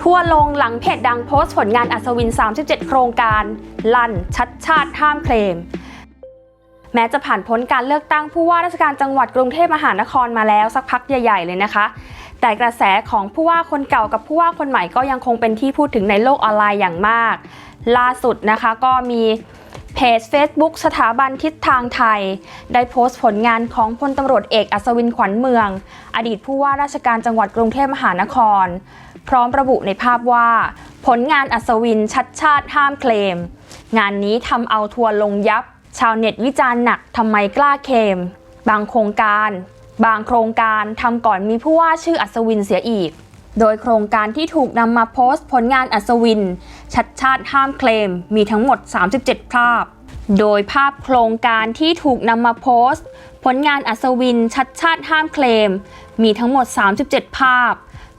ทั่วลงหลังเพจดังโพสต์ผลงานอัศวิน 37 โครงการ ลั่น ชัดชาติห้ามเคลม แม้จะผ่านพ้นการเลือกตั้งผู้ว่าราชการจังหวัดกรุงเทพมหานครมาแล้วสักพักใหญ่ๆ เลยนะคะ แต่กระแสของผู้ว่าคนเก่ากับผู้ว่าคนใหม่ก็ยังคงเป็นที่พูดถึงในโลกออนไลน์อย่างมาก ล่าสุดนะคะก็มีเพจ Facebook สถาบันทิศทางไทย ได้โพสต์ผลงานของพลตำรวจเอกอัศวินขวัญเมือง อดีตผู้ว่าราชการจังหวัดกรุงเทพมหานคร พร้อมระบุในภาพว่า ผลงานอัศวินชัดชาติห้ามเคลม งานนี้ทำเอาทัวร์ลงยับ ชาวเน็ตวิจารณ์หนักทำไมกล้าเคลมบางโครงการ บางโครงการทำก่อนมีผู้ว่าชื่ออัศวินเสียอีก โดยโครงการที่ถูกนำมาโพสต์ ผลงานอัศวิน ชัดชาติห้ามเคลม มีทั้งหมด 37 ภาพ โดยภาพโครงการที่ถูกนำมาโพสต์ ผลงานอัศวินชัดชาติห้ามเคลม มีทั้งหมด 37 ภาพ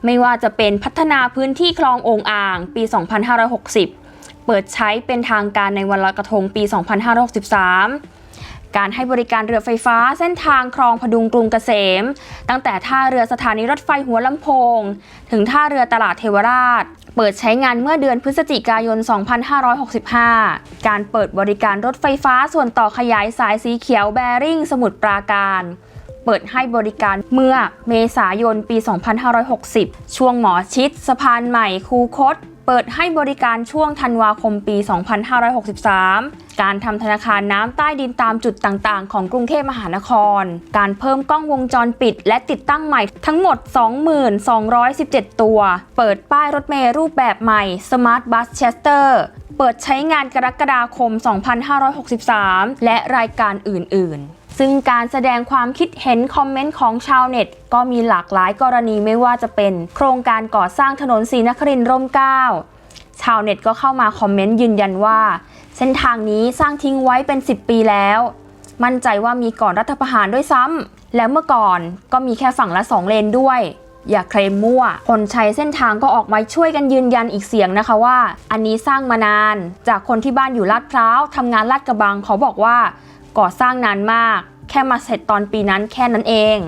ไม่ว่าจะเป็นพัฒนาพื้นที่คลององอ่างปี 2560 เปิดใช้เป็นทางการในวันลอยกระทงปี 2563 การให้บริการเรือไฟฟ้าเส้นทางคลองพดุงกรุงเกษม ตั้งแต่ท่าเรือสถานีรถไฟหัวลำโพง ถึงท่าเรือตลาดเทวราช เปิดใช้งานเมื่อเดือนพฤศจิกายน 2565 การเปิดบริการรถไฟฟ้าส่วนต่อขยายสายสีเขียวแบริ่งสมุทรปราการ เปิดให้บริการเมื่อเมษายนปี 2560 ช่วงหมอชิดสะพานใหม่คูคตเปิดให้บริการช่วงธันวาคมปี 2563 การทำธนาคารน้ำใต้ดินตามจุดต่างๆ ของกรุงเทพมหานคร การเพิ่มกล้องวงจรปิด และติดตั้งใหม่ทั้งหมด 2217 ตัว เปิดป้ายรถเมล์รูปแบบใหม่ Smart Bus Chester เปิดใช้งานกรกฎาคม 2563 และรายการอื่น ๆ ซึ่งการแสดงความคิดเห็นคอมเมนต์ของชาวเน็ต ก็มีหลากหลายกรณีไม่ว่าจะเป็นโครงการก่อสร้างถนนศรีนครินทร์ร่มเกล้าชาวเน็ตก็เข้ามาคอมเมนต์ยืนยันว่า เส้นทางนี้สร้างทิ้งไว้เป็น 10 ปีแล้ว มั่นใจว่ามีก่อนรัฐประหารด้วยซ้ำแล้วเมื่อก่อนก็มีแค่ฝั่งละ 2 เลนด้วย อย่าเคลมมั่ว คนใช้เส้นทางก็ออกมาช่วยกันยืนยันอีกเสียงนะคะว่า อันนี้สร้างมานาน จากคนที่บ้านอยู่ลาดพร้าวทำงานลาดกระบังเขาบอกว่า ก่อสร้างนานมาก แค่มาเสร็จตอนปีนั้นแค่นั้นเอง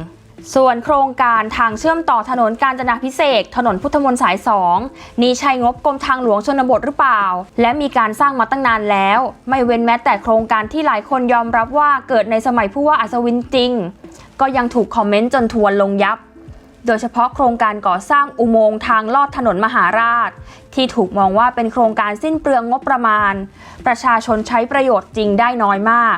ส่วนโครงการทางเชื่อมต่อถนนกาญจนาพิเศษถนนพุทธมนต์สาย 2 นี้ใช้งบกรมทางหลวงชนบทหรือเปล่า และมีการสร้างมาตั้งนานแล้ว ไม่เว้นแม้แต่โครงการที่หลายคนยอมรับว่าเกิดในสมัยผู้ว่าอัศวินจริง ก็ยังถูกคอมเมนต์จนทวนลงยับโดยเฉพาะโครงการก่อสร้างอุโมงค์ทางลอดถนนมหาราช ที่ถูกมองว่าเป็นโครงการสิ้นเปลืองงบประมาณ ประชาชนใช้ประโยชน์จริงได้น้อยมาก